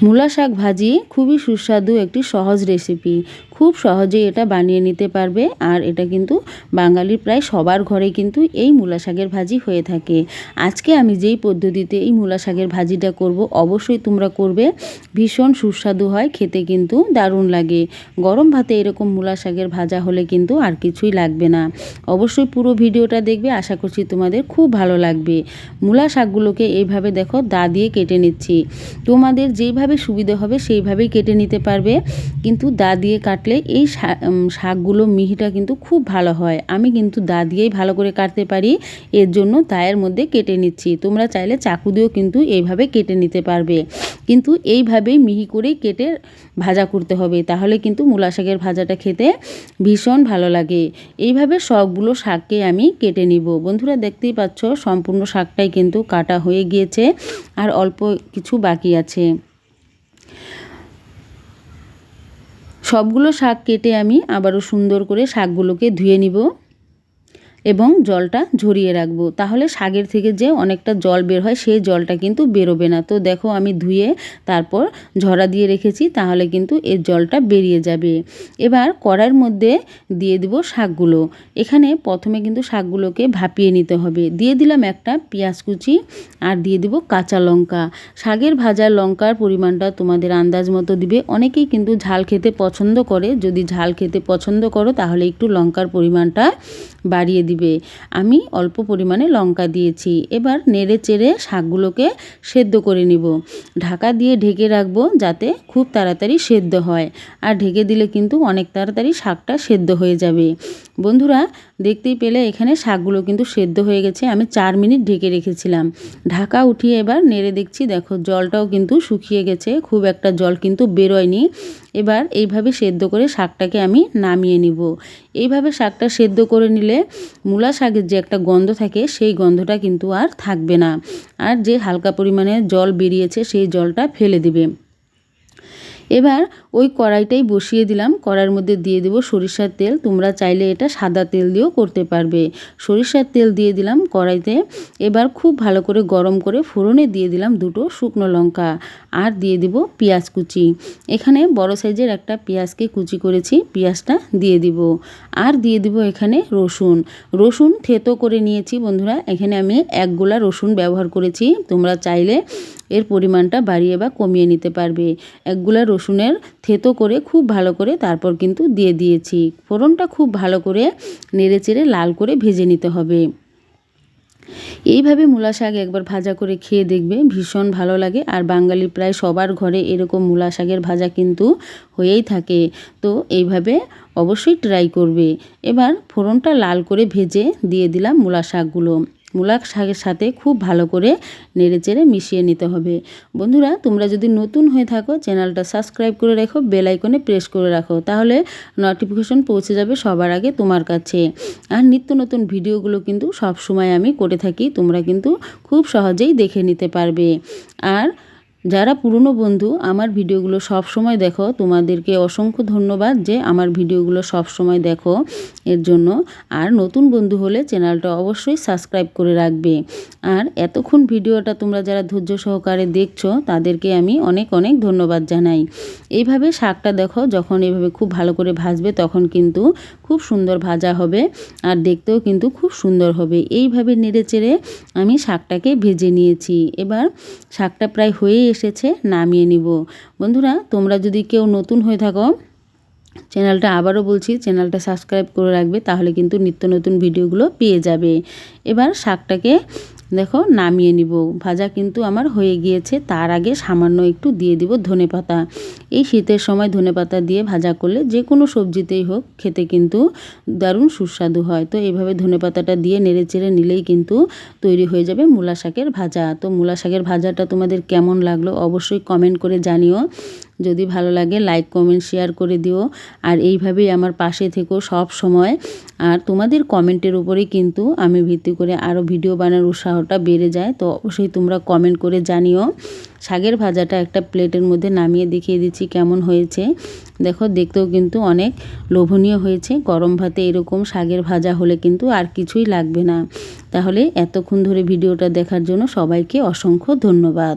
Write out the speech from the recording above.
মূলা শাক ভাজি খুবই সুস্বাদু একটি সহজ রেসিপি খুব সহজেই এটা বানিয়ে নিতে পারবে। আর এটা কিন্তু বাঙালির প্রায় সবার ঘরে কিন্তু এই মূলা শাকের ভাজি হয়ে থাকে। আজকে আমি যেই পদ্ধতিতে এই মূলা শাকের ভাজিটা করব, অবশ্যই তোমরা করবে। ভীষণ সুস্বাদু হয়, খেতে কিন্তু দারুণ লাগে। গরম ভাতে এরকম মূলা শাকের ভাজা হলে কিন্তু আর কিছুই লাগবে না। অবশ্যই পুরো ভিডিওটা দেখবে, আশা করছি তোমাদের খুব ভালো লাগবে। মূলা শাকগুলোকে এইভাবে দেখো দা দিয়ে কেটে নিচ্ছি। তোমাদের যেইভাবে সুবিধে হবে সেইভাবেই কেটে নিতে পারবে। কিন্তু দা দিয়ে কাটলে এই শাকগুলো, মিহিটা কিন্তু খুব ভালো হয়। আমি কিন্তু দা দিয়েই ভালো করে কাটতে পারি। এর জন্য দায়ের মধ্যে কেটে নিচ্ছি। তোমরা চাইলে চাকু দিয়েও কিন্তু এইভাবে কেটে নিতে পারবে। কিন্তু এইভাবেই মিহি করেই কেটে ভাজা করতে হবে। তাহলে কিন্তু মূলা শাকের ভাজাটা খেতে ভীষণ ভালো লাগে। এইভাবে সবগুলো শাককে আমি কেটে নিব। বন্ধুরা দেখতেই পাচ্ছ, সম্পূর্ণ শাকটাই কিন্তু কাটা হয়ে গিয়েছে। আর অল্প কিছু বাকি আছে। সবগুলো শাক কেটে আমি আবারও সুন্দর করে শাকগুলোকে ধুয়ে নিব। এবং জলটা ঝরিয়ে রাখব। তাহলে শাকের থেকে যে অনেকটা জল বের হয়, সেই জলটা কিন্তু বেরোবে না। তো দেখো, আমি ধুয়ে তারপর ঝরা দিয়ে রেখেছি, তাহলে কিন্তু এর জলটা বেরিয়ে যাবে। এবার কড়াইয়ের মধ্যে দিয়ে দিব শাকগুলো। এখানে প্রথমে কিন্তু শাকগুলোকে ভাপিয়ে নিতে হবে। দিয়ে দিলাম একটা পেঁয়াজ কুচি আর দিয়ে দিব কাঁচা লঙ্কা। শাকের ভাজা লঙ্কার পরিমাণটা তোমাদের আন্দাজ মতো দিবে। অনেকেই কিন্তু ঝাল খেতে পছন্দ করে। যদি ঝাল খেতে পছন্দ করো, তাহলে একটু লঙ্কার পরিমাণটা বাড়িয়ে দিবে। আমি অল্প পরিমাণে লঙ্কা দিয়েছি। এবার নেড়ে চেড়ে শাকগুলোকে সেদ্ধ করে নিব। ঢাকা দিয়ে ঢেকে রাখব যাতে খুব তাড়াতাড়ি সেদ্ধ হয়। আর ঢেকে দিলে কিন্তু অনেক তাড়াতাড়ি শাকটা সেদ্ধ হয়ে যাবে। বন্ধুরা, দেখতেই পেলে এখানে শাকগুলো কিন্তু সেদ্ধ হয়ে গেছে। আমি চার মিনিট ঢেকে রেখেছিলাম। ঢাকা উঠিয়ে এবার নেড়ে দেখছি, দেখো জলটাও কিন্তু শুকিয়ে গেছে। খুব একটা জল কিন্তু বেরোয়নি। এবার এইভাবে সেদ্ধ করে শাকটাকে আমি নামিয়ে নিব। এইভাবে শাকটা সেদ্ধ করে নিলে মূলা শাকের যে একটা গন্ধ থাকে, সেই গন্ধটা কিন্তু আর থাকবে না। আর যে হালকা পরিমাণে জল বেরিয়েছে, সেই জলটা ফেলে দিবে। এবার ওই কড়াইটাই বসিয়ে দিলাম। কড়াইয়ের মধ্যে দিয়ে দেবো সরিষার তেল। তোমরা চাইলে এটা সাদা তেল দিয়েও করতে পারবে। সরিষার তেল দিয়ে দিলাম কড়াইতে। এবার খুব ভালো করে গরম করে ফোড়নে দিয়ে দিলাম দুটো শুকনো লঙ্কা। আর দিয়ে দিব পেঁয়াজ কুচি। এখানে বড় সাইজের একটা পেঁয়াজকে কুচি করেছি। পেঁয়াজটা দিয়ে দিব। আর দিয়ে দিব এখানে রসুন। রসুন থেতো করে নিয়েছি বন্ধুরা। এখানে আমি এক গোলা রসুন ব্যবহার করেছি। তোমরা চাইলে এর পরিমাণটা বাড়িয়ে বা কমিয়ে নিতে পারবে। একগুলা রসুনের থেতো করে খুব ভালো করে তারপর কিন্তু দিয়ে দিয়েছি। ফোড়নটা খুব ভালো করে নেড়ে চেড়ে লাল করে ভেজে নিতে হবে। এইভাবে মূলা শাক একবার ভাজা করে খেয়ে দেখবে, ভীষণ ভালো লাগে। আর বাঙালি প্রায় সবার ঘরে এরকম মূলা শাকের ভাজা কিন্তু হয়েই থাকে। তো এইভাবে অবশ্যই ট্রাই করবে। এবার ফোড়নটা লাল করে ভেজে দিয়ে দিলাম মূলা শাকগুলো। মূলা শাকের সাথে খুব ভালো করে নেড়েচেড়ে মিশিয়ে নিতে হবে। বন্ধুরা, তোমরা যদি নতুন হয়ে থাকো, চ্যানেলটা সাবস্ক্রাইব করে রেখো, বেল আইকনে প্রেস করে রাখো, তাহলে নোটিফিকেশন পৌঁছে যাবে সবার আগে তোমার কাছে। আর নিত্য নতুন ভিডিওগুলো কিন্তু সব সময় আমি করে থাকি, তোমরা কিন্তু খুব সহজেই দেখে নিতে পারবে। আর যারা পুরনো বন্ধু, আমার ভিডিওগুলো সব সময় দেখো। তোমাদেরকে অসংখ্য ধন্যবাদ যে আমার ভিডিওগুলো সব সময় দেখো এর জন্য। আর নতুন বন্ধু হলে চ্যানেলটা অবশ্যই সাবস্ক্রাইব করে রাখবে। আর এতক্ষণ ভিডিওটা তোমরা যারা ধৈর্য সহকারে দেখছ, তাদেরকে আমি অনেক অনেক ধন্যবাদ জানাই। এইভাবে শাকটা দেখো, যখন এভাবে খুব ভালো করে ভাজবে, তখন কিন্তু খুব সুন্দর ভাজা হবে আর দেখতেও কিন্তু খুব সুন্দর হবে। এইভাবে নেড়ে চেড়ে আমি শাকটাকে ভেজে নিয়েছি। এবার শাকটা প্রায় হয়ে এসেছে, নামিয়ে নিব। বন্ধুরা, তোমরা যদি কেউ নতুন হয়ে থাকো, চ্যানেলটা আবারও বলছি, চ্যানেলটা সাবস্ক্রাইব করে রাখবে, তাহলে কিন্তু নিত্য নতুন ভিডিওগুলো পেয়ে যাবে। এবার শাকটাকে দেখো, নামিয়ে নিব। ভাজা কিন্তু আমার হয়ে গিয়েছে। তার আগে সামান্য একটু দিয়ে দিব ধনে পাতা। এই শীতের সময় ধনে পাতা দিয়ে ভাজা করলে যে কোনো সবজিতেই হোক, খেতে কিন্তু দারুণ সুস্বাদু হয়। তো এইভাবে ধনে পাতাটা দিয়ে নেড়ে চেড়ে নিলেই কিন্তু তৈরি হয়ে যাবে মূলা শাকের ভাজা। তো মূলা শাকের ভাজাটা তোমাদের কেমন লাগল অবশ্যই কমেন্ট করে জানিও। যদি ভালো লাগে লাইক কমেন্ট শেয়ার করে দিও। আর এইভাবেই আমার পাশে থেকো সব সময়। আর তোমাদের কমেন্টের উপরেই কিন্তু আমি ভিত্তি করে আরও ভিডিও বানানোর উৎসাহটা বেড়ে যায়, তো অবশ্যই তোমরা কমেন্ট করে জানিও। শাকের ভাজাটা একটা প্লেটের মধ্যে নামিয়ে দেখিয়ে দিচ্ছি কেমন হয়েছে। দেখো, দেখতেও কিন্তু অনেক লোভনীয় হয়েছে। গরম ভাতে এরকম শাকের ভাজা হলে কিন্তু আর কিছুই লাগবে না। তাহলে এতক্ষণ ধরে ভিডিওটা দেখার জন্য সবাইকে অসংখ্য ধন্যবাদ।